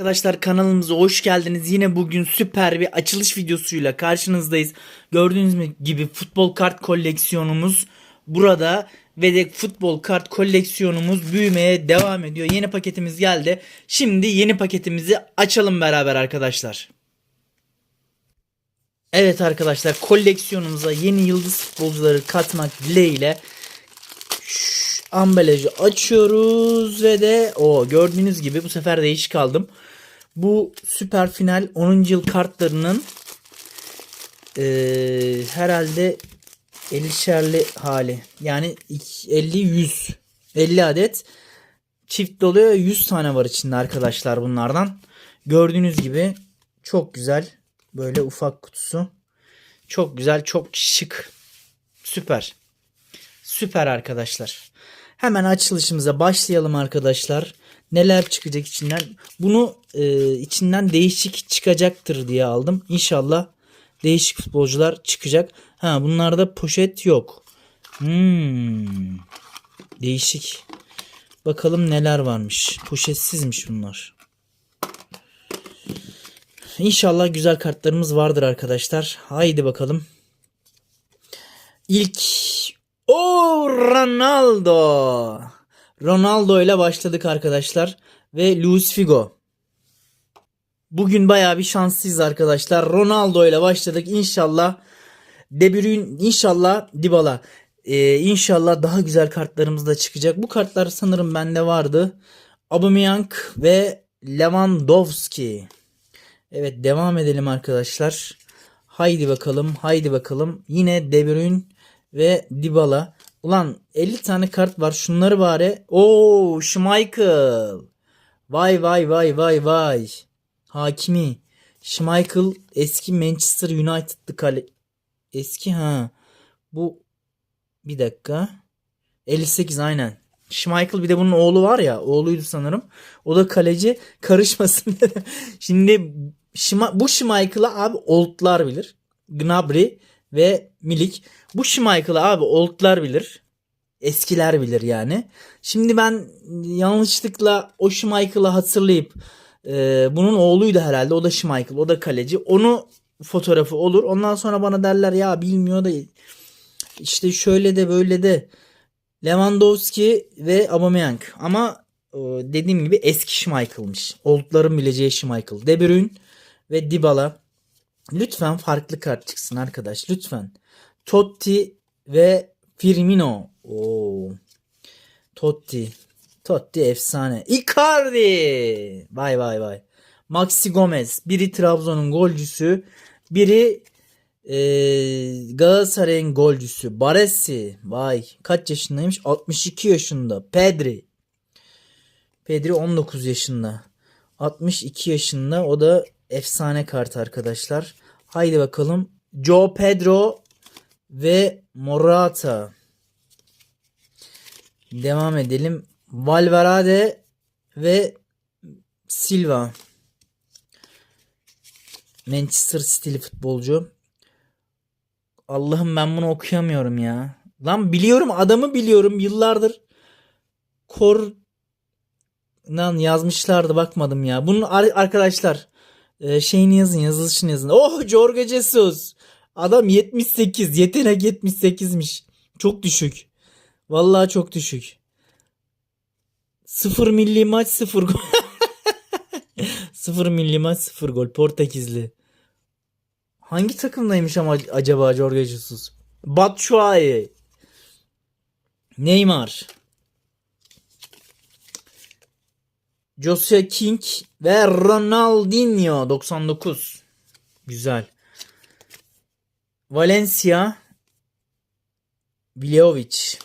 Arkadaşlar kanalımıza hoş geldiniz. Yine bugün süper bir açılış videosuyla karşınızdayız. Gördüğünüz gibi futbol kart koleksiyonumuz burada ve de futbol kart koleksiyonumuz büyümeye devam ediyor. Yeni paketimiz geldi. Şimdi yeni paketimizi açalım beraber arkadaşlar. Evet arkadaşlar koleksiyonumuza yeni yıldız futbolcuları katmak dileğiyle ambalajı açıyoruz ve de o gördüğünüz gibi bu sefer değişik aldım. Bu süper final 10. yıl kartlarının eee, herhalde 50'şerli hali. Yani 50 100 50 adet çift doluyor 100 tane var içinde arkadaşlar bunlardan. Gördüğünüz gibi çok güzel böyle ufak kutusu. Çok güzel, çok şık. Süper. Süper arkadaşlar. Hemen açılışımıza başlayalım arkadaşlar. Neler çıkacak içinden? Bunu e, içinden değişik çıkacaktır diye aldım. İnşallah değişik futbolcular çıkacak. Ha bunlarda poşet yok. Hmm. Değişik. Bakalım neler varmış. Poşetsizmiş bunlar. İnşallah güzel kartlarımız vardır arkadaşlar. Haydi bakalım. İlk o Ronaldo. Ronaldo ile başladık arkadaşlar ve Luis Figo. Bugün bayağı bir şanslıyız arkadaşlar. Ronaldo ile başladık. İnşallah De Bruyne, inşallah Dybala. Ee, inşallah daha güzel kartlarımız da çıkacak. Bu kartlar sanırım bende vardı. Aubameyang ve Lewandowski. Evet devam edelim arkadaşlar. Haydi bakalım, haydi bakalım. Yine De Bruyne ve Dybala. Ulan 50 tane kart var. Şunları bari. Oo, Schmeichel. Vay vay vay vay vay. Hakimi. Schmeichel eski Manchester United'lı kale. Eski ha. Bu bir dakika. 58 aynen. Schmeichel bir de bunun oğlu var ya. Oğluydu sanırım. O da kaleci karışmasın. Şimdi Şima, bu Schmeichel'ı abi oldlar bilir. Gnabry ve Milik. Bu Schmeichel'ı abi oldlar bilir. Eskiler bilir yani. Şimdi ben yanlışlıkla o Schmeichel'ı hatırlayıp e, bunun oğluydu herhalde. O da Schmeichel. O da kaleci. Onu fotoğrafı olur. Ondan sonra bana derler ya bilmiyor da işte şöyle de böyle de Lewandowski ve Aubameyang. Ama e, dediğim gibi eski Schmeichel'mış. Oldların bileceği Schmeichel. De Bruyne ve Dybala. Lütfen farklı kart çıksın arkadaş. Lütfen. Totti ve Firmino. Oo. Totti. Totti efsane. Icardi. Vay vay vay. Maxi Gomez. Biri Trabzon'un golcüsü. Biri ee, Galatasaray'ın golcüsü. Baresi. Vay. Kaç yaşındaymış? 62 yaşında. Pedri. Pedri 19 yaşında. 62 yaşında. O da efsane kart arkadaşlar. Haydi bakalım. Joe Pedro ve Morata. Devam edelim. Valverde ve Silva. Manchester City'li futbolcu. Allah'ım ben bunu okuyamıyorum ya. Lan biliyorum adamı biliyorum yıllardır. Kor Lan yazmışlardı bakmadım ya. Bunun ar- arkadaşlar e, şeyini yazın yazılışını yazın. Oh Jorge Jesus. Adam 78 yetenek 78'miş. Çok düşük. Vallahi çok düşük. 0 milli maç 0 gol. 0 milli maç 0 gol. Portekizli. Hangi takımdaymış ama acaba Jorge Jesus? Batshuayi. Neymar. Joshua King ve Ronaldinho 99. Güzel. Valencia Vlahovic.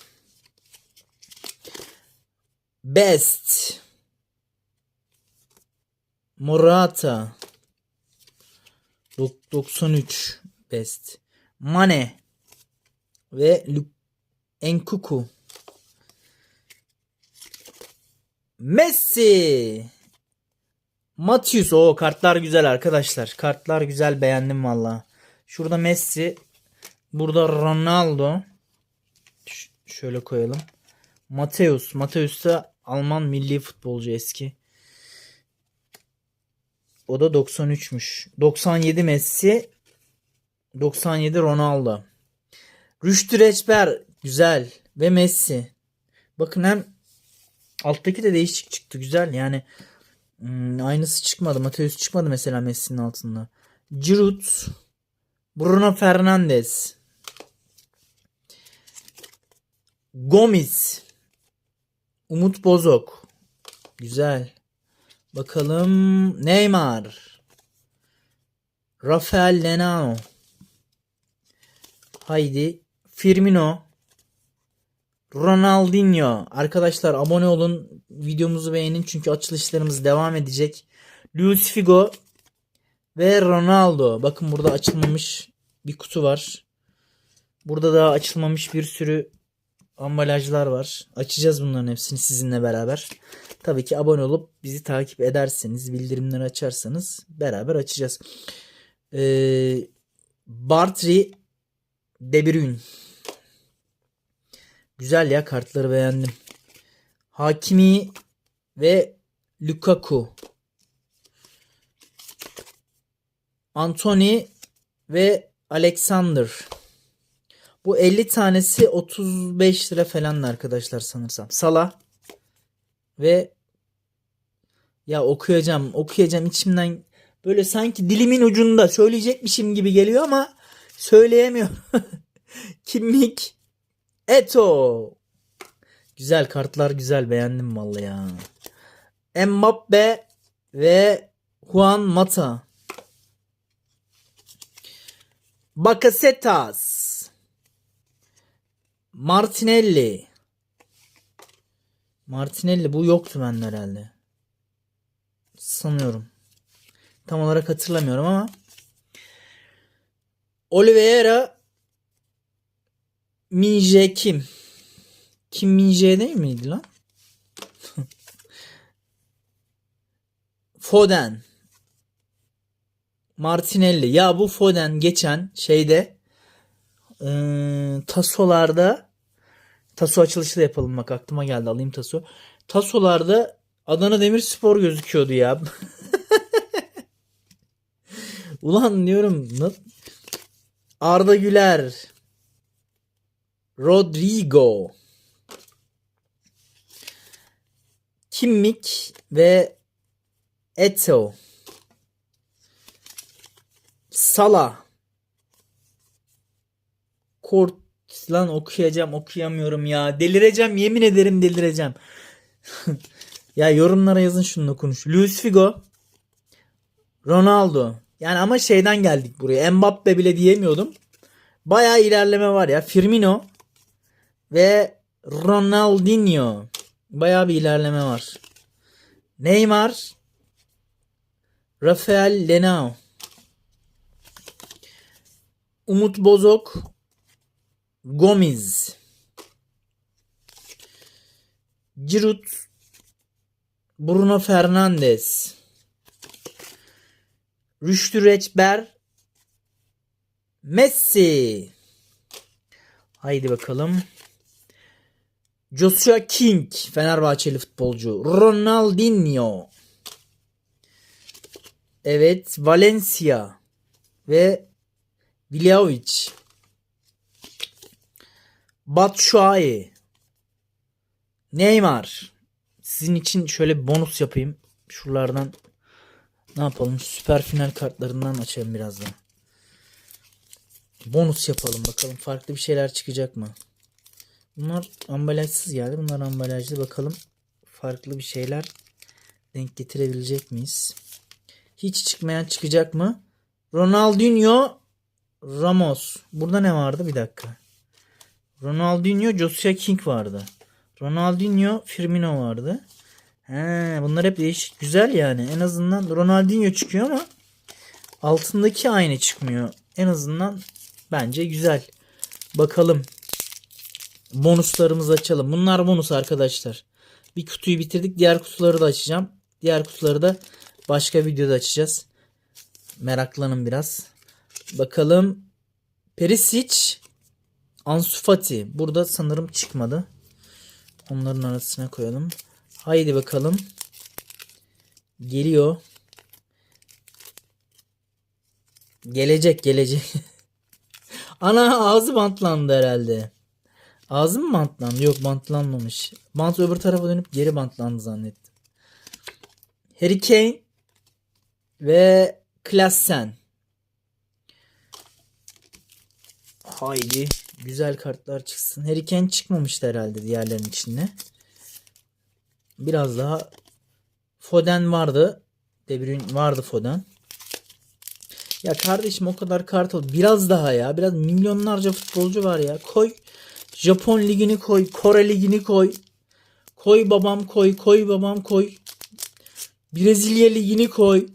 Best. Morata. Dok- 93 Best. Mane ve Enkuku. Messi. Matius. O kartlar güzel arkadaşlar. Kartlar güzel beğendim valla. Şurada Messi. Burada Ronaldo. Ş- şöyle koyalım. Mateus. Mateus da Alman milli futbolcu eski. O da 93'müş. 97 Messi. 97 Ronaldo. Rüştü Reçber güzel ve Messi. Bakın hem alttaki de değişik çıktı güzel yani hmm, aynısı çıkmadı. Mateus çıkmadı mesela Messi'nin altında. Giroud, Bruno Fernandes, Gomis, Umut Bozok. Güzel. Bakalım Neymar. Rafael Lenao. Haydi. Firmino. Ronaldinho. Arkadaşlar abone olun. Videomuzu beğenin çünkü açılışlarımız devam edecek. Luis Figo ve Ronaldo. Bakın burada açılmamış bir kutu var. Burada daha açılmamış bir sürü ambalajlar var. Açacağız bunların hepsini sizinle beraber. Tabii ki abone olup bizi takip ederseniz, bildirimleri açarsanız beraber açacağız. Ee, Bartri De Bruyne. Güzel ya kartları beğendim. Hakimi ve Lukaku. Anthony ve Alexander. Bu 50 tanesi 35 lira falan arkadaşlar sanırsam. Salah ve ya okuyacağım, okuyacağım içimden böyle sanki dilimin ucunda söyleyecekmişim gibi geliyor ama söyleyemiyorum. Kimlik Eto. Güzel kartlar güzel beğendim vallahi ya. Mbappe ve Juan Mata. Bakasetas. Martinelli. Martinelli bu yoktu bende herhalde. Sanıyorum. Tam olarak hatırlamıyorum ama. Oliveira Minje kim? Kim Minje değil miydi lan? Foden. Martinelli. Ya bu Foden geçen şeyde e, tasolarda taso açılışı da yapalım bak aklıma geldi alayım taso. Tasolarda Adana Demirspor gözüküyordu ya. Ulan diyorum Arda Güler Rodrigo Kimmich ve Eto Sala Kort lan okuyacağım okuyamıyorum ya. Delireceğim yemin ederim delireceğim. ya yorumlara yazın şununla konuş. Luis Figo Ronaldo. Yani ama şeyden geldik buraya. Mbappe bile diyemiyordum. Bayağı ilerleme var ya. Firmino ve Ronaldinho. Bayağı bir ilerleme var. Neymar. Rafael Lenao. Umut Bozok. Gomiz Giroud. Bruno Fernandes. Rüştü Reçber. Messi. Haydi bakalım. Joshua King Fenerbahçeli futbolcu. Ronaldinho. Evet Valencia ve Vlahovic. Batshuayi. Neymar. Sizin için şöyle bir bonus yapayım. Şuralardan ne yapalım? Süper final kartlarından açalım birazdan. Bonus yapalım bakalım. Farklı bir şeyler çıkacak mı? Bunlar ambalajsız geldi. Bunlar ambalajlı. Bakalım farklı bir şeyler denk getirebilecek miyiz? Hiç çıkmayan çıkacak mı? Ronaldinho Ramos. Burada ne vardı? Bir dakika. Ronaldinho Joshua King vardı. Ronaldinho Firmino vardı. He, bunlar hep değişik. Güzel yani. En azından Ronaldinho çıkıyor ama altındaki aynı çıkmıyor. En azından bence güzel. Bakalım. Bonuslarımızı açalım. Bunlar bonus arkadaşlar. Bir kutuyu bitirdik. Diğer kutuları da açacağım. Diğer kutuları da başka videoda açacağız. Meraklanın biraz. Bakalım. Perisic Ansu Fati. Burada sanırım çıkmadı. Onların arasına koyalım. Haydi bakalım. Geliyor. Gelecek gelecek. Ana ağzı bantlandı herhalde. Ağzı mı bantlandı? Yok bantlanmamış. Bant öbür tarafa dönüp geri bantlandı zannettim. Harry Kane ve Klassen. Haydi. Güzel kartlar çıksın. Harry Kane çıkmamıştı herhalde diğerlerinin içinde. Biraz daha Foden vardı. De Bruyne vardı Foden. Ya kardeşim o kadar kart ol. Biraz daha ya. Biraz milyonlarca futbolcu var ya. Koy. Japon ligini koy. Kore ligini koy. Koy babam koy. Koy babam koy. Brezilya ligini koy.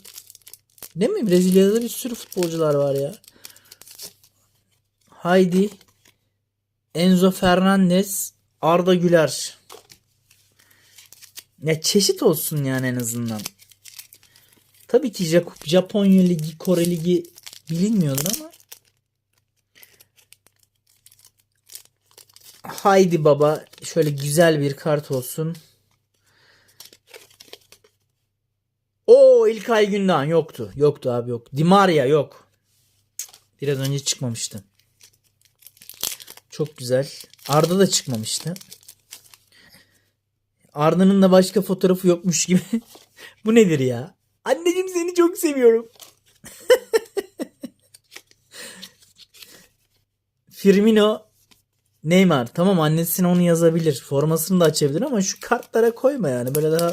Değil mi? Brezilya'da da bir sürü futbolcular var ya. Haydi. Enzo Fernandez. Arda Güler. Ya çeşit olsun yani en azından. Tabii ki Jap- Japonya Ligi, Kore Ligi bilinmiyordur ama Haydi baba şöyle güzel bir kart olsun. O İlkay Gündoğan yoktu. Yoktu abi yok. Di Maria yok. Biraz önce çıkmamıştı. Çok güzel. Arda da çıkmamıştı. Arda'nın da başka fotoğrafı yokmuş gibi. Bu nedir ya? Anneciğim seni çok seviyorum. Firmino Neymar. Tamam annesine onu yazabilir. Formasını da açabilir ama şu kartlara koyma yani. Böyle daha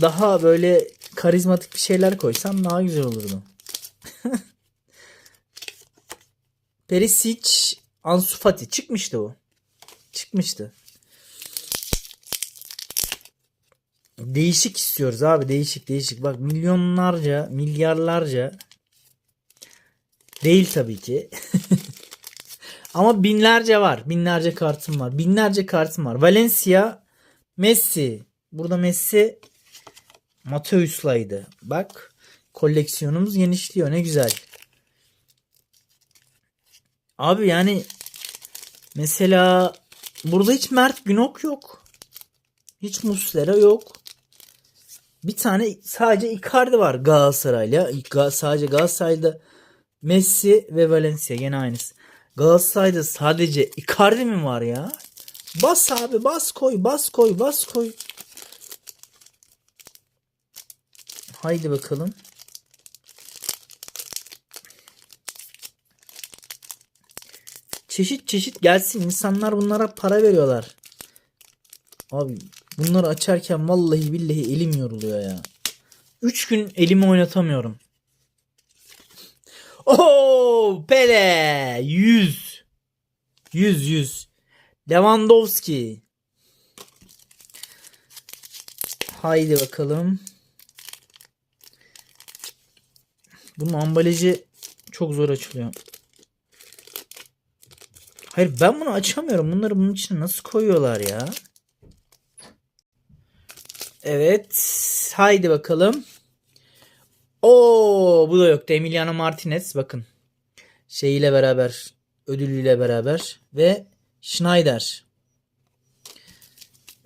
daha böyle karizmatik bir şeyler koysam daha güzel olurdu. Perisic, Ansu Fati çıkmıştı o. Çıkmıştı. Değişik istiyoruz abi değişik değişik. Bak milyonlarca, milyarlarca değil tabii ki. Ama binlerce var. Binlerce kartım var. Binlerce kartım var. Valencia, Messi. Burada Messi Mateus'laydı. Bak koleksiyonumuz genişliyor. Ne güzel. Abi yani mesela burada hiç Mert Günok yok. Hiç Muslera yok. Bir tane sadece Icardi var Galatasaray'la. Ga- Sadece Galatasaray'da Messi ve Valencia gene aynısı. Galatasaray'da sadece Icardi mi var ya? Bas abi bas koy bas koy bas koy. Haydi bakalım. Çeşit çeşit gelsin. İnsanlar bunlara para veriyorlar. Abi bunları açarken vallahi billahi elim yoruluyor ya. 3 gün elimi oynatamıyorum. Oo Pele 100 100 100 Lewandowski Haydi bakalım. Bunun ambalajı çok zor açılıyor. Hayır ben bunu açamıyorum. Bunları bunun içine nasıl koyuyorlar ya? Evet. Haydi bakalım. Oo, bu da yoktu. Emiliano Martinez bakın. Şeyiyle beraber, ödülüyle beraber ve Schneider.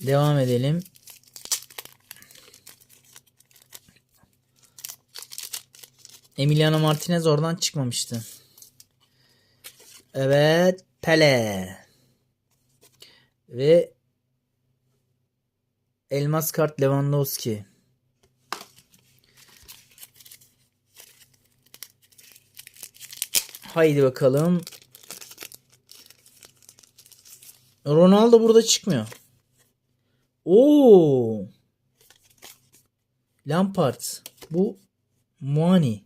Devam edelim. Emiliano Martinez oradan çıkmamıştı. Evet, Pele. Ve Elmas kart Lewandowski. Haydi bakalım. Ronaldo burada çıkmıyor. Oo. Lampard. Bu Muani.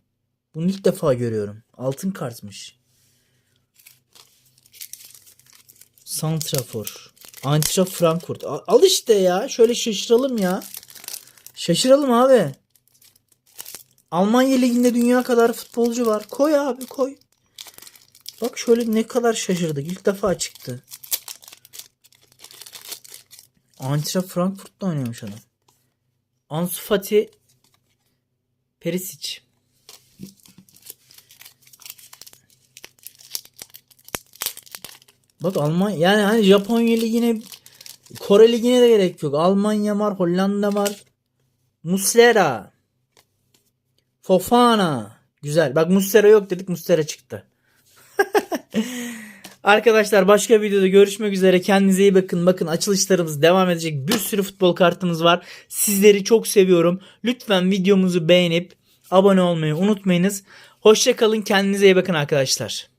Bunu ilk defa görüyorum. Altın kartmış. Santrafor. Eintracht Frankfurt. Al işte ya. Şöyle şaşıralım ya. Şaşıralım abi. Almanya liginde dünya kadar futbolcu var. Koy abi koy. Bak şöyle ne kadar şaşırdık. İlk defa çıktı. Eintracht Frankfurt'ta oynuyormuş adam. Ansu Fati Perisic. Bak Almanya yani hani Japonya ligine Kore ligine de gerek yok. Almanya var, Hollanda var. Muslera. Fofana. Güzel. Bak Mustera yok dedik Mustera çıktı. Arkadaşlar başka videoda görüşmek üzere. Kendinize iyi bakın. Bakın açılışlarımız devam edecek. Bir sürü futbol kartımız var. Sizleri çok seviyorum. Lütfen videomuzu beğenip abone olmayı unutmayınız. Hoşçakalın. Kendinize iyi bakın arkadaşlar.